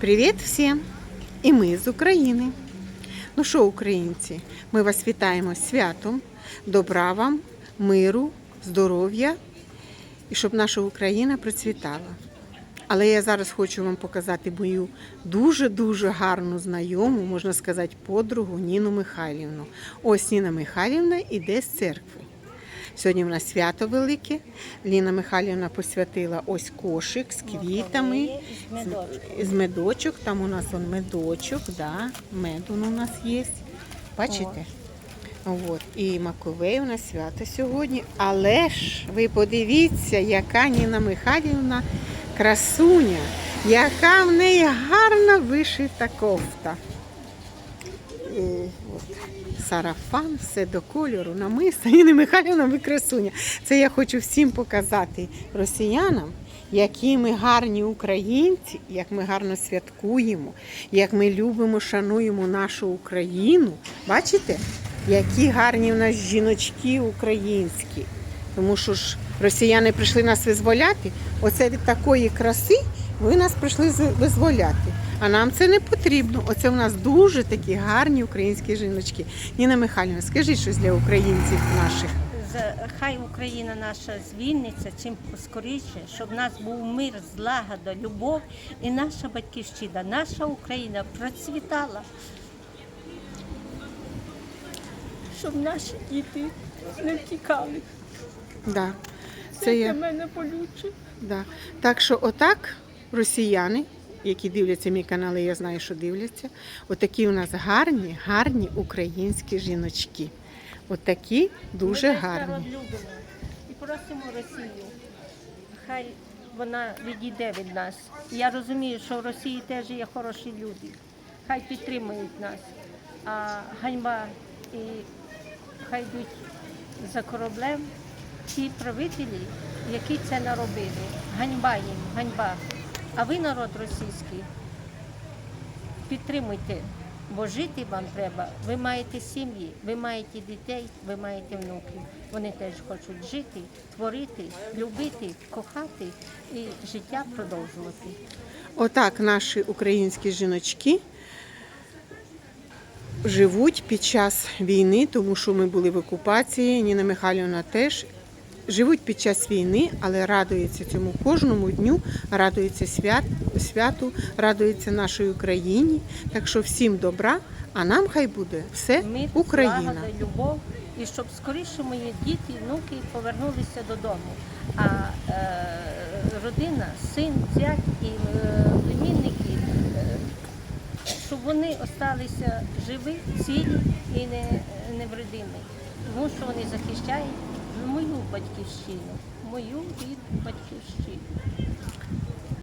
Привіт всім! І ми з України. Ну що, українці, ми вас вітаємо святом, добра вам, миру, здоров'я і щоб наша Україна процвітала. Але я зараз хочу вам показати мою дуже-дуже гарну знайому, можна сказати, подругу Ніну Михайлівну. Ось Ніна Михайлівна іде з церкви. Сьогодні в нас свято велике. Ліна Михайлівна посвятила ось кошик з квітами, з медочок. Там у нас он медочок, да, мед у нас є. Бачите? От. І Маковей у нас свято сьогодні. Але ж ви подивіться, яка Ніна Михайлівна красуня, яка в неї гарна вишита кофта. І от Сарафан, все до кольору, намиста. Ніна Михайлівна, ви красуня. Це я хочу всім показати росіянам, які ми гарні українці, як ми гарно святкуємо, як ми любимо, шануємо нашу Україну. Бачите, які гарні в нас жіночки українські. Тому що ж росіяни прийшли нас визволяти. Оце від такої краси ви нас прийшли визволяти. А нам це не потрібно. Оце в нас дуже такі гарні українські жіночки. Ніна Михайлівна, скажіть щось для українців наших. Хай Україна наша звільниться чим скоріше, щоб в нас був мир, злагода, любов і наша батьківщина, наша Україна процвітала. Щоб наші діти не втікали. Да. Це, Це для я. мене болюче. Да. Так що отак росіяни, які дивляться мій канал, і я знаю, що дивляться, отакі у нас гарні, гарні українські жіночки. Отакі дуже Ми гарні. любимо і просимо Росію. Хай вона відійде від нас. Я розумію, що в Росії теж є хороші люди. Хай підтримують нас. А ганьба і хай йдуть за кораблем ті правителі, які це наробили. Ганьба їм, ганьба. А ви, народ російський, підтримуйте, бо жити вам треба. Ви маєте сім'ї, ви маєте дітей, ви маєте внуків. Вони теж хочуть жити, творити, любити, кохати і життя продовжувати. Отак наші українські жіночки живуть під час війни, тому що ми були в окупації. Ніна Михайлівна теж живуть під час війни, але радуються цьому кожному дню, радуються свят, святу, радуються нашій Україні. Так що всім добра, а нам хай буде все Мир, Україна. злагода, любов, і щоб скоріше мої діти, внуки повернулися додому. А е, родина, син, зять і е, племінники, е, щоб вони осталися живі, цілі і не, невредимі. Тому що вони захищають мою батьківщину, мою рідну батьківщину.